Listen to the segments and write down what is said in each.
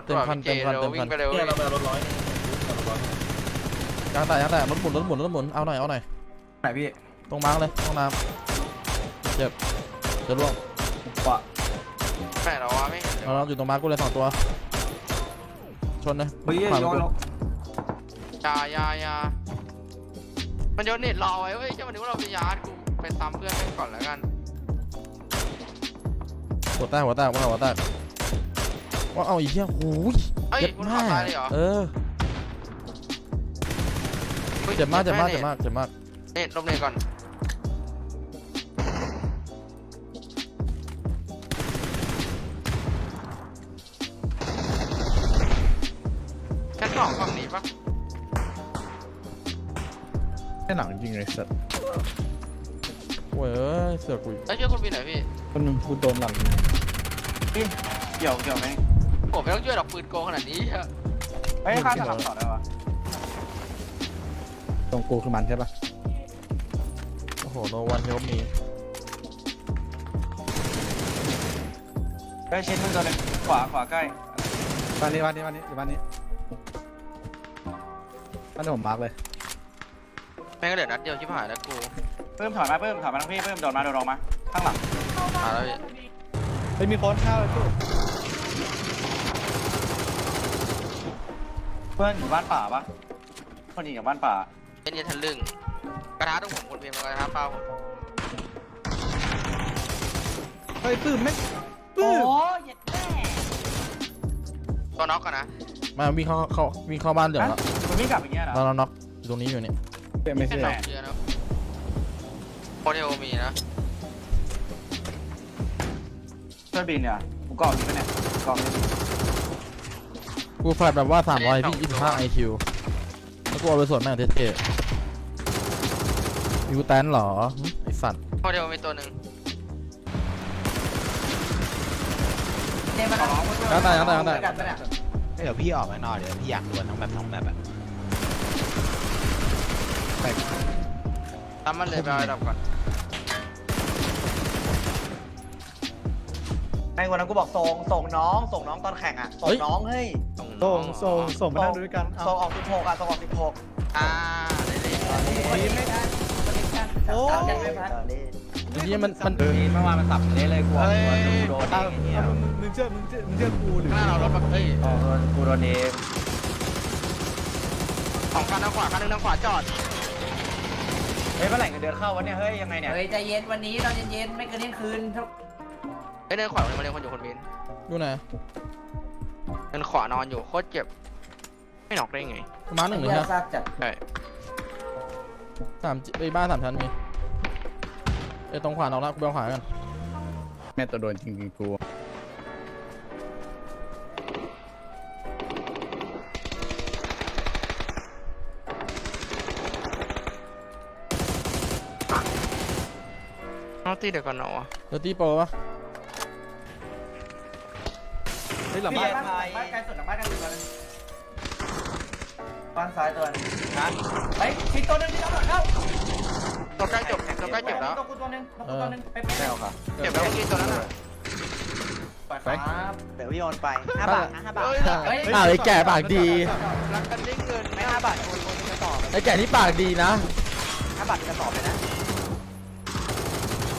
ถเต็มว่ะคันพี่เจเต็มคันเร็วเต็มคันวิ่งไปเร็วเนี่ยเราไปรถร้อยนี่รถร้อยยางแตกยางแตกรถหมุนรถหมุนรถหมุนเอาหน่อยเอาหน่อยไหนพี่ตรงมาร์กเลยห้องน้ำเจ็บจะร่วงขวาแม่เราวะไม่เห็นเลยเราอยู่ตรงมาร์กกูเลยสองตัว ชนเลยเฮ้ยขวาย้อนกูลงอยาอยาอยามันโยนเน็ตรอไว้เว้ยเจ้ามันนึกว่าเราจะยาร์ดกูไปตามเพื่อนแม่งก่อนแล้วกันหัวแตกหัวแตกว่าหัวแตก ว่าเอาอีกเหี้ยโอ้ยเอ้ยเจ็บคุณมาขับตากยเลยเหรอ เออฮ้ยเจ็บมากเจ็บมากน็เจ็บตมากเจ็บมากเน็ตลบเน็ตก่อน ชั้นสองฝั่งนี้ปะแค่หนังจริงเลยสัตว์โอ้ยเอ้ยเสือกกูเอ้ยช่วยคนบินหน่อยพี่ คนหนึงกูโดนหลังเกี่ยวเกี่ยวไหม ผมไม่ต้องช่วยหรอกปืนโกงขนาดนี้อะเฮ้ยข้ามสลับต่อได้ปะตรงกูคือมันใช่ปะโอ้โหโนวันเฮลมีเฮ้ยเช็ดมือตัวหนึงขวาขวาใกล้บ้านนี้บ้านนี้บ้านนี้อยู่บ้านนี้บ้านที่ผมมาร์กเลยแม่งก็เหลือนัดเดียวชิบหายแล้วกูเพิ่มถอยมาเพิ่มถอยมาทางพี่เพิ่มโดนมาโดนลงมาข้างหลังหาแล้วพี่เฮ้ยมีคนเข้าเลยตู้ พื่อนอยู่บ้านป่าปะคนยิงจากบ้านป่าเป็นยันทะลึ่งกระทะตรงผมคนเพียงกระทะเปล่าผมเฮ้ยปื้มแม่งโอ้ปื้มยแม่ตัวน็อกก่อนนะมาวิ่งเข้าเข้าวิ่งเข้าบ้านเหลืองแล้วคุณวิ่งกลับอย่างเงี้ยเหรอเราเราน็อกอยู่ตรงนี้อยู่นี่เป็นไม่แค่ใช่น็อกเยอะนะโคเทลมีนะเพื่อนบินเนี่ยกูกรอบอยู่ปะเนี่ยกรอบอยู่ กูแฟลชแบบว่า300พี่25 IQ แล้วกูเอาไปส่วนแม่งเท่ๆยูแตนเหรอหึไอสัตว์โคเทลมีตัวหนึ่งเนี่ยมันร้องยางแตกยางแตกยางแตกกันปะเนี่ยเดี๋ยวพี่ออกไปนอกเดี๋ยวพี่อยากดวลทั้งแบบทั้งแบบอะตามมันเลยไปเอาระดับก่อนไอ้วันนั้นกูบอกส่งส่งน้อง ส่งน้องตอนแข่งอะส่งน้องเฮ้ยส่ง ส่งส่งมานั่งด้วยกันเอาส่งออกสิบหกอะส่งออกสิบหกอ่าได้เลยดีไม่ได้โอ้ไอ้เหี้ยมันมันเมื่อวานมันสับเละเลยกูเฮ้ยโดนเองเนี่ยเอามึงมึงเชื่อมึงเชื่อมึงเชื่อกูหรือหน้าเรารถแบบเฮ้ยกูโดนเองสองคันทางขวาคันหนึงทางขวาจอดเฮ้ยเมื่อไหร่เงินเดือนเข้าวะเนี่ยเฮ้ยยังไงเนี่ยเฮ้ยใจเย็นวันนี้ตอนเย็นๆไม่เกินเที่ยงคืนทุกเฮ้ยเดินขวาคนนึงมาเดินคนอยู่คนบินอยู่ไหน เดินขวานอนอยู่โคตรเจ็บ ไม่น็อกได้ไง มาหนึ่งเลยเพื่อฮะทราบจัดใช่สามไอ้บ้านสามชั้นมีไอ้ตรงขวานอกแล้วกูไปเอาขวากันแม่ตัวโดนจริงๆกูเอาตีเดี๋ยวก่อนเนาะเดอร์ตี้โปรปะ เฮ้ยหลังพี่บ้านบ้านบ้านไกลสุดหลังบ้านไกลสุดตัวนึงบ้านซ้ายตัวนึงนะเฮ้ยมีตัวนึงที่ตำรวจเข้าตัวใกล้จบตัวใกล้เจ็บแล้วตัวกูตัวนึงตัวกูตัวนึงไปไปไม่เอาค่ะเจ็บแล้วกินตัวนั้นอะไปครับเดี๋ยวพี่โอนไปห้าบาทนะห้าบาทเฮ้ยเฮ้ยอ้าวไอ้แก่ปากดีรักกันได้เงินไม่ห้าบาทโอนโอนจะตอบไอ้แก่นี่ปากดีนะห้าบาทจะตอบไปนะ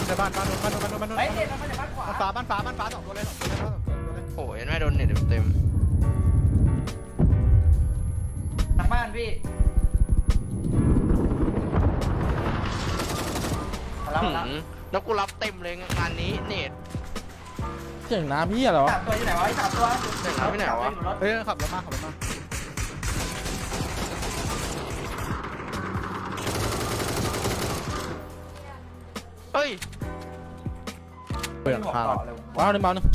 ใช่บ้านบ้านบ้านบ้านบ้านบ้านเฮ้ยเด็ดมันมาจากบ้านขวาฟ้าบ้านฟ้าบ้านฟ้าสองตัวเลยสองตัวเลยสองตัวเลย โอ้ยแม่โดนเน็ตเต็มหลังบ้านพี่มาแล้วมาแล้วหืมแล้วกูรับเต็มเลยงานนี้เน็ต เสียงน้ำพี่อะไรวะสามตัวอยู่ไหนวะไอ้สามตัวเจ๋งนะพี่ไหนวะเฮ้ยขับรถมาขับรถมาเฮ้ยเปลือกข้าวว้าวหนึ่งเบาหนึ่ง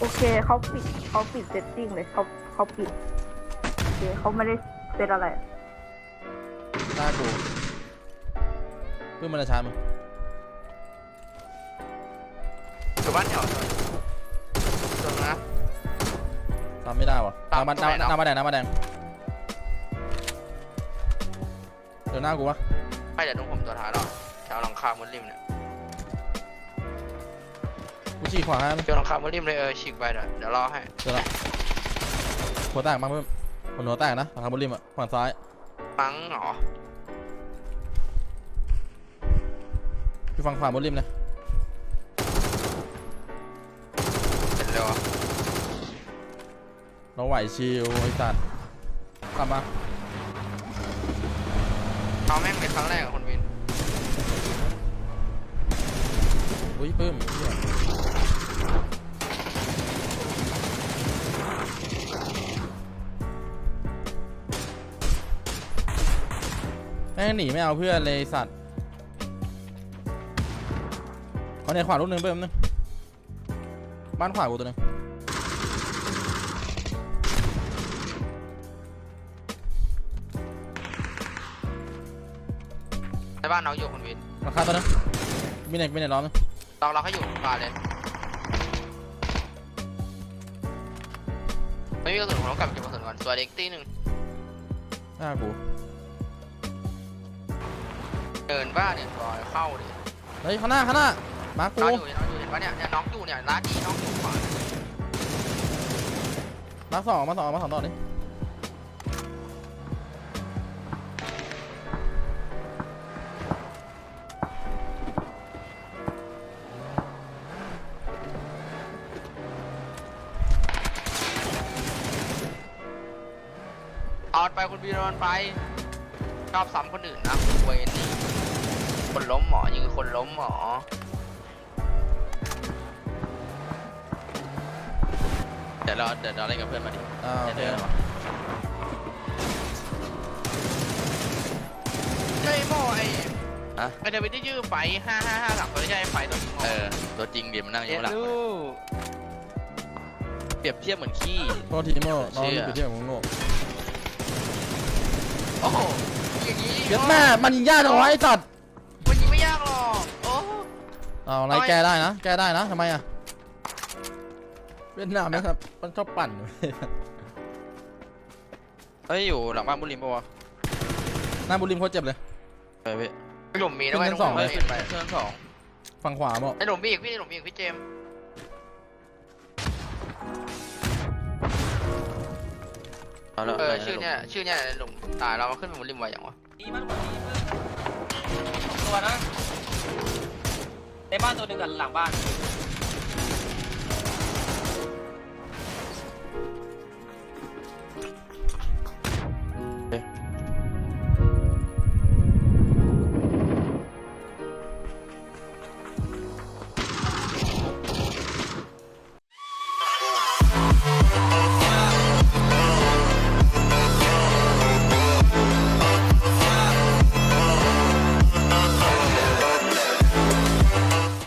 โอเคเขาปิดเขาปิดเซตติ้งเลยเขาเขาปิดโอเคเขาไม่ได้เซตอะไรหน้ากูเพื่อนมันจะชาร์จมึงอยู่บ้านแถวตรงนะ ตามไม่ได้วะตามน้ำมาตรงไหนเนอะน้ำมาแดงน้ำมาแดงเดี๋ยวหน้ากูวะไปเดี๋ยวตรงผมตัวท้ายหรอกแถวหลังคามุนริมเนี่ย กูฉีกขวาให้มันเจอหลังคาเมื่อริมเลยเออฉีกไปเดี๋ยวเดี๋ยวรอให้เจอละหัวแตกมาเพิ่มคนหัวแตกนะหลังคาบนริมอะฝั่งซ้ายมั้งเหรอพี่ฝั่งขวาบนริมเลยเสร็จเลยวะเราไหวชิวไอ้สัตว์กลับมาเอาแม่งเป็นครั้งแรกกับคนวินอุ้ยปื้มเหี้ย แม่งหนีไม่เอาเพื่อนเลยไอ้สัตว์เขาในขวาลูกหนึ่งเพิ่มนึงบ้านขวากูตัวหนึงในบ้านน้องอยู่คนวิน ราคาตัวหนึงมีเน็ตมีเน็ตร้อนนึง เราเราให้อยู่ปาเลย ไม่มีกระสุนผมต้องกลับไปเก็บกระสุนก่อนส่วนเด็กตีหนึ่งหน้ากูเดินบ้านเนี่ยรอยเข้าดิเฮ้ยข้างหน้าข้างหน้ามากูน้องอยู่น้องอยู่เห็นปะเนี่ยเนี่ยน้องอยู่เนี่ยร้านนี้น้องอยู่ขวามาสองมาสองมาสองต่อดิ ไปคนวีรมันไป ชอบซ้ำคนอื่นนะเวนนี่คนล้มหมอยิงคนล้มหมอเดี๋ยวเราเดี๋ยวเราเล่นกับเพื่อนมาดิอ้าวเดี๋ยวเดินมาใช่โม่ไอ้ฮะไอ้เดวิดที่ยื้อไฟห้าห้าห้าสามตัวไม่ใช่ไฟตัวจริงเออตัวจริงดิมันนั่งอยู่เจ็ดข้างหลังลูกเปรียบเทียบเหมือนขี้ โทษทีโม่น้องเชี่นี่ยไปเที่ยวมึงโง่ โอ้โหอย่างนี้เดี๋ยวแม่มันยิงยากจังวะไอ้สัตว์มันยิงไม่ยากหรอกโอ้เอาอะไรแก้ได้นะ แก้ได้นะทำไมอะเวียดนามนะครับ มันชอบปั่นเฮ้ยอยู่หลังบ้านบุริมปะวะหน้าบุริมโคตรเจ็บเลยไปพี่ไอ้หลุมมีนะเว้ยขึ้นชั้นสองเลย ขึ้นไปเพื่อนสองฝั่งขวาโม่ไอ้หลุมมีอีกพี่ไอ้หลุมมีอีกพี่เจมส์ เอาแล้วเออชื่อเนี่ยชื่อเนี่ยหลุมตายเรามาขึ้นไปบนริมไวอย่างวะดีมากกว่านี้เพิ่มตัวนะในบ้านตัวหนึ่งกับหลังบ้าน